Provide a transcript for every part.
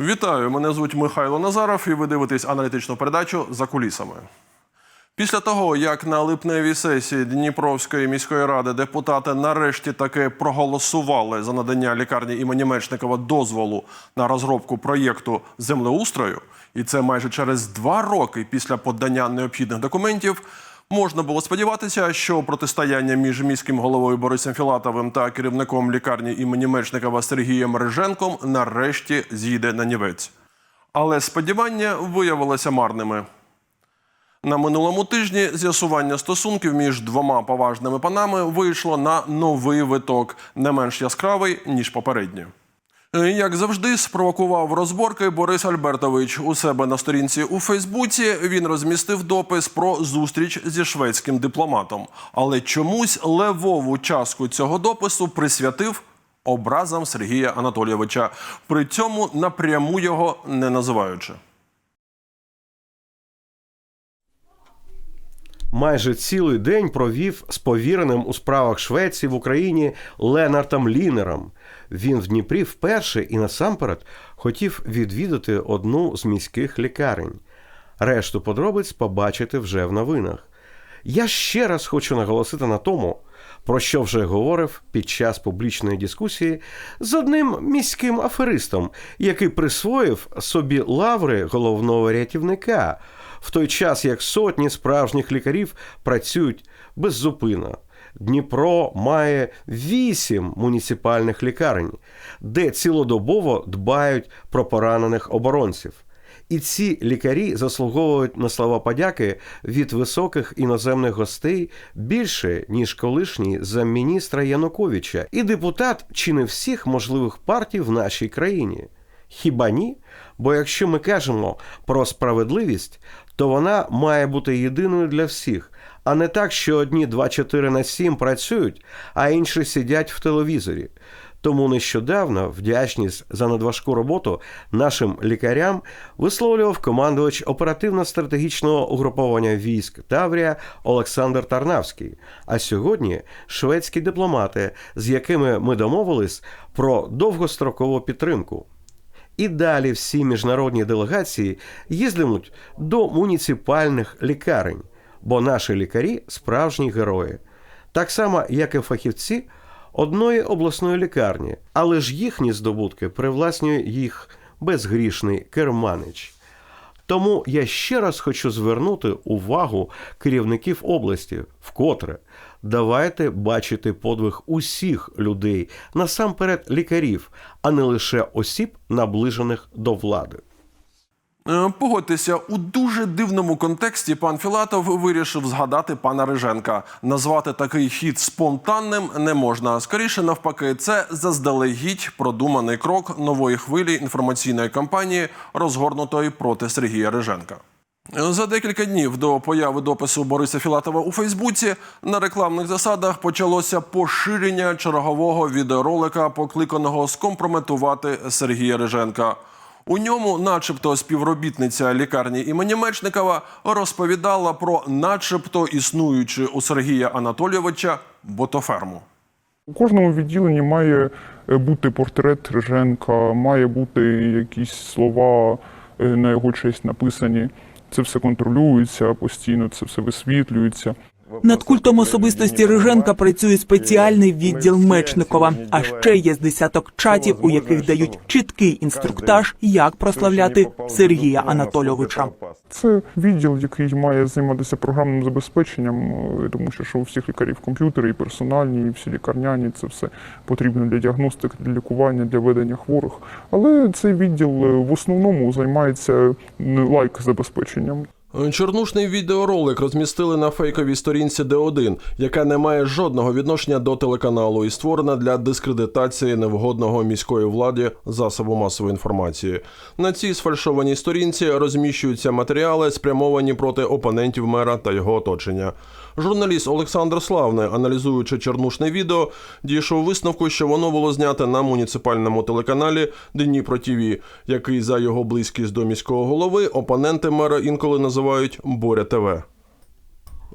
Вітаю! Мене звуть Михайло Назаров, і ви дивитесь аналітичну передачу за кулісами. Після того, як на липневій сесії Дніпровської міської ради депутати нарешті таки проголосували за надання лікарні імені Мечникова дозволу на розробку проєкту землеустрою, і це майже через два роки після подання необхідних документів. Можна було сподіватися, що протистояння між міським головою Борисом Філатовим та керівником лікарні імені Мечникова Сергієм Риженком нарешті з'їде на нівець. Але сподівання виявилися марними. На минулому тижні з'ясування стосунків між двома поважними панами вийшло на новий виток, не менш яскравий ніж попередні. Е, Як завжди, спровокував розборки Борис Альбертович у себе на сторінці у Фейсбуці. Він розмістив допис про зустріч зі шведським дипломатом, але чомусь левову частку цього допису присвятив образам Сергія Анатолійовича, при цьому напряму його не називаючи. Майже цілий день провів з повіреним у справах Швеції в Україні Ленартом Лінером. Він в Дніпрі вперше і насамперед хотів відвідати одну з міських лікарень. Решту подробиць побачити вже в новинах. Я ще раз хочу наголосити на тому, про що вже говорив під час публічної дискусії з одним міським аферистом, який присвоїв собі лаври головного рятівника, в той час як сотні справжніх лікарів працюють беззупинно. Дніпро має вісім муніципальних лікарень, де цілодобово дбають про поранених оборонців. І ці лікарі заслуговують на слова подяки від високих іноземних гостей більше, ніж колишній замміністра Януковича і депутат чи не всіх можливих партій в нашій країні. Хіба ні? Бо якщо ми кажемо про справедливість, то вона має бути єдиною для всіх, а не так, що одні 2-4 на 7 працюють, а інші сидять в телевізорі. Тому нещодавно вдячність за надважку роботу нашим лікарям висловлював командувач оперативно-стратегічного угруповання військ Таврія Олександр Тарнавський. А сьогодні шведські дипломати, з якими ми домовились про довгострокову підтримку. І далі всі міжнародні делегації їздимуть до муніципальних лікарень, бо наші лікарі справжні герої, так само, як і фахівці одної обласної лікарні, але ж їхні здобутки привласнює їх безгрішний керманич. Тому я ще раз хочу звернути увагу керівників області, вкотре давайте бачити подвиг усіх людей, насамперед лікарів, а не лише осіб, наближених до влади. Е, Погодьтеся, у дуже дивному контексті пан Філатов вирішив згадати пана Риженка. Назвати такий хід спонтанним не можна. Скоріше, навпаки, це заздалегідь продуманий крок нової хвилі інформаційної кампанії, розгорнутої проти Сергія Риженка. За декілька днів до появи допису Бориса Філатова у Фейсбуці на рекламних засадах почалося поширення чергового відеоролика, покликаного скомпрометувати Сергія Риженка. У ньому, начебто, співробітниця лікарні імені Мечникова розповідала про, начебто, існуючи у Сергія Анатолійовича ботоферму. У кожному відділенні має е, бути портрет Риженка, має бути якісь слова е, на його честь написані. Це все контролюється постійно, це все висвітлюється. Над культом особистості Риженка працює спеціальний відділ Мечникова. А ще є з десяток чатів, у яких дають чіткий інструктаж, як прославляти Сергія Анатольовича. Це відділ, який має займатися програмним забезпеченням, е, тому що, у всіх лікарів комп'ютери і персональні, і всі лікарняні, це все потрібно для діагностики, для лікування, для ведення хворих. Але цей відділ е, в основному займається лайк забезпеченням. Чорнушний відеоролик розмістили на фейковій сторінці Д1, яка не має жодного відношення до телеканалу і створена для дискредитації невгодного міської владі засобу масової інформації. На цій сфальшованій сторінці розміщуються матеріали, спрямовані проти опонентів мера та його оточення. Журналіст Олександр Славний, аналізуючи чорнушне відео, дійшов висновку, що воно було знято на муніципальному телеканалі Дніпро ТІВІ, який за його близькість до міського голови опоненти мера інколи називають Боря ТВ.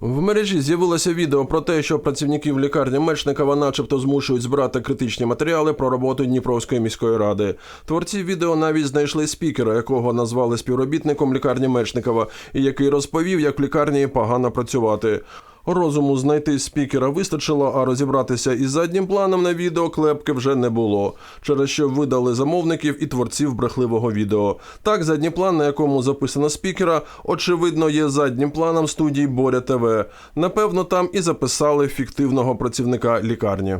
В мережі з'явилося відео про те, що працівників лікарні Мечникова начебто змушують збирати критичні матеріали про роботу Дніпровської міської ради. Творці відео навіть знайшли спікера, якого назвали співробітником лікарні Мечникова, і який розповів, як в лікарні погано працювати. Розуму знайти спікера вистачило, а розібратися із заднім планом на відео клепки вже не було, через що видали замовників і творців брехливого відео. Так, задній план, на якому записано спікера, очевидно, є заднім планом студії Боря ТВ. Напевно, там і записали фіктивного працівника лікарні.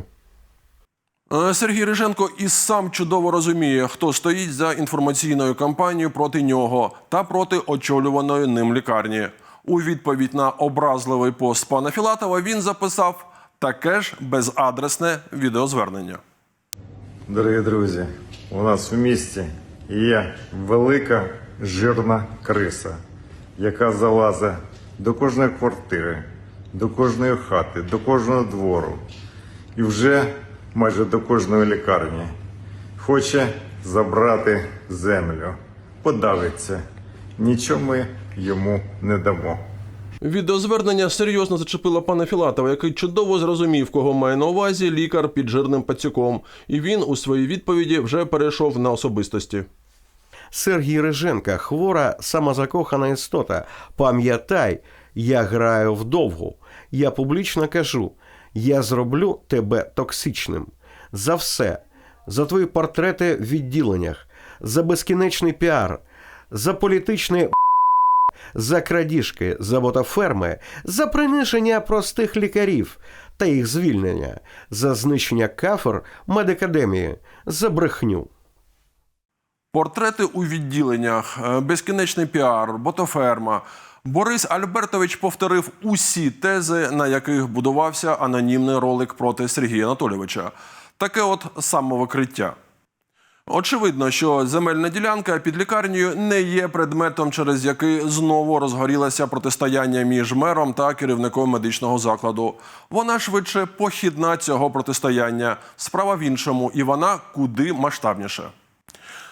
Е, Сергій Риженко і сам чудово розуміє, хто стоїть за інформаційною кампанією проти нього та проти очолюваної ним лікарні. У відповідь на образливий пост пана Філатова він записав таке ж безадресне відеозвернення. Дорогі друзі, у нас в місті є велика жирна криса, яка залазить до кожної квартири, до кожної хати, до кожного двору і вже майже до кожної лікарні. Хоче забрати землю, подавиться. Нічого ми йому не дамо. Відеозвернення серйозно зачепило пана Філатова, який чудово зрозумів, кого має на увазі лікар під жирним пацюком, і він у своїй відповіді вже перейшов на особистості. Сергій Риженка, хвора, самозакохана істота. Пам'ятай, я граю вдовгу. Я публічно кажу: я зроблю тебе токсичним. За все, за твої портрети в відділеннях, за безкінечний піар, за політичний за крадіжки, за ботоферми, за приниження простих лікарів та їх звільнення, за знищення кафор медакадемії, за брехню. Портрети у відділеннях, е, безкінечний піар, ботоферма. Борис Альбертович повторив усі тези, на яких будувався анонімний ролик проти Сергія Анатолійовича. Таке от самовикриття. Очевидно, що земельна ділянка під лікарнею не є предметом, через який знову розгорілося протистояння між мером та керівником медичного закладу. Вона швидше похідна цього протистояння. Справа в іншому, і вона куди масштабніше.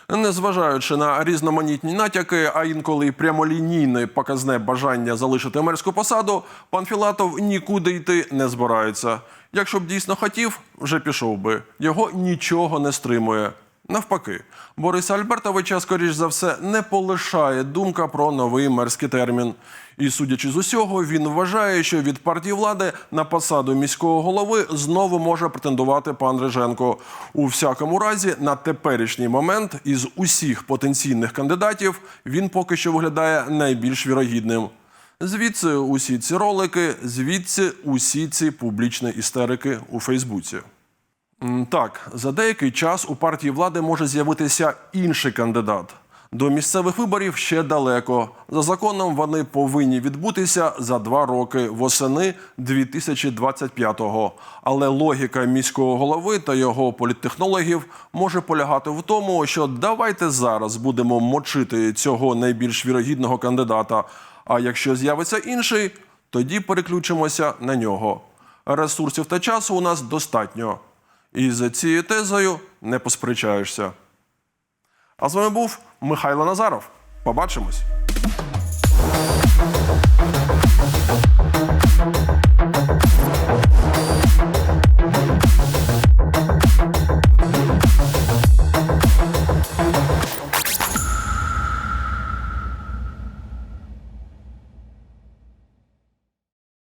Незважаючи на різноманітні натяки, а інколи прямолінійне показне бажання залишити мерську посаду, пан Філатов нікуди йти не збирається. Якщо б дійсно хотів, вже пішов би. Його нічого не стримує. Навпаки, Бориса Альбертовича, скоріш за все, не полишає думка про новий мерський термін. І судячи з усього, він вважає, що від партії влади на посаду міського голови знову може претендувати пан Риженко. У всякому разі, на теперішній момент із усіх потенційних кандидатів він поки що виглядає найбільш вірогідним. Звідси усі ці ролики, звідси усі ці публічні істерики у Фейсбуці. Так, за деякий час у партії влади може з'явитися інший кандидат. До місцевих виборів ще далеко. За законом вони повинні відбутися за два роки восени 2025-го. Але логіка міського голови та його політтехнологів може полягати в тому, що давайте зараз будемо мочити цього найбільш вірогідного кандидата. А якщо з'явиться інший, тоді переключимося на нього. Ресурсів та часу у нас достатньо. І за цією тезою не посперечаєшся. А з вами був Михайло Назаров. Побачимось.